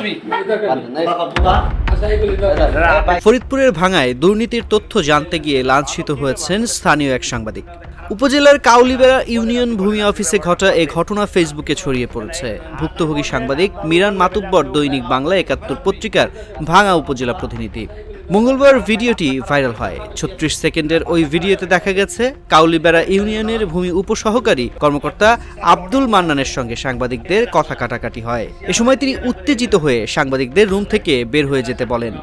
তুই টাকা পুরা ফরিদপুরের ভাঙায় দুর্নীতির তথ্য জানতে গিয়ে লাঞ্ছিত হয়েছেন স্থানীয় এক সাংবাদিক। উপজেলার কাউলিবেড়া ইউনিয়ন ভূমি অফিসে ঘটা এই ঘটনা ফেসবুকে ছড়িয়ে পড়েছে। ভুক্তভোগী সাংবাদিক মিরান মাতুব্বর দৈনিক বাংলা একাত্তর পত্রিকার ভাঙা উপজেলা প্রতিনিধি। মঙ্গলবার ভিডিওটি ভাইরাল হয়। ছত্রিশ সেকেন্ডের ওই ভিডিওতে দেখা গেছে, কাউলিবেড়া ইউনিয়নের ভূমি উপসহকারী কর্মকর্তা আব্দুল মান্নানের সঙ্গে সাংবাদিকদের কথা কাটাকাটি হয়। এ সময় তিনি উত্তেজিত হয়ে সাংবাদিকদের রুম থেকে বের হয়ে যেতে বলেন।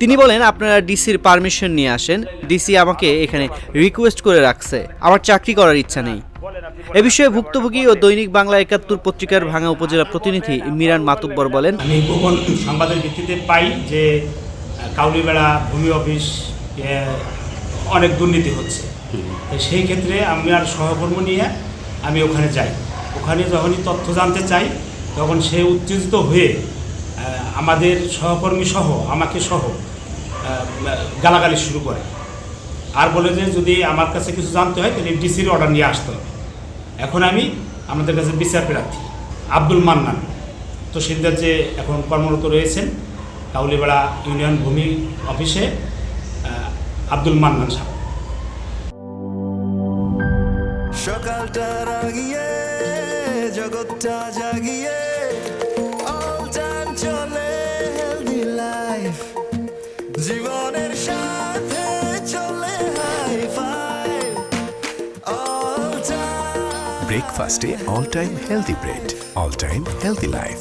তিনি বলেন আপনারা ডিসির পারমিশন নিয়ে আসেন। ডিসি আমাকে এখানে রিকোয়েস্ট করে রাখছে। আমার চাকরি করার ইচ্ছা নেই। এ বিষয়ে ভুক্তভোগী ও দৈনিক বাংলা একাত্তর পত্রিকার ভাঙা উপজেলা প্রতিনিধি মিরান মাতুব্বর বলেন আমি গোপন সংবাদের ভিত্তিতে পাই যে কাউলিবেড়া ভূমি অফিস অনেক দুর্নীতি হচ্ছে। সেই ক্ষেত্রে আমি আর সহকর্মী নিয়ে আমি ওখানে যাই। ওখানে যখনই তথ্য জানতে চাই তখন সে উত্তেজিত হয়ে আমাদের সহকর্মী সহ, আমাকে সহ গালাগালি শুরু করে। আর বলে যে, যদি আমার কাছে কিছু জানতে হয়, তাহলে ডিসির অর্ডার নিয়ে আসতে হবে। এখন আমি আমাদের কাছে বিচার প্রার্থী, আব্দুল মান্নান। তো তহসিলদার যে এখন কর্মরত রয়েছেন, কাউলিপাড়া ইউনিয়ন ভূমি অফিসে আব্দুল মান্নান সাহেব। দুনিয়াটা রাগিয়ে, জগৎটা জাগিয়ে অল টাইম চলে হেলদি লাইফ জীবনের সাথে চলে হাই ফাই অল টাইম ব্রেকফাস্টে all time healthy bread all time healthy life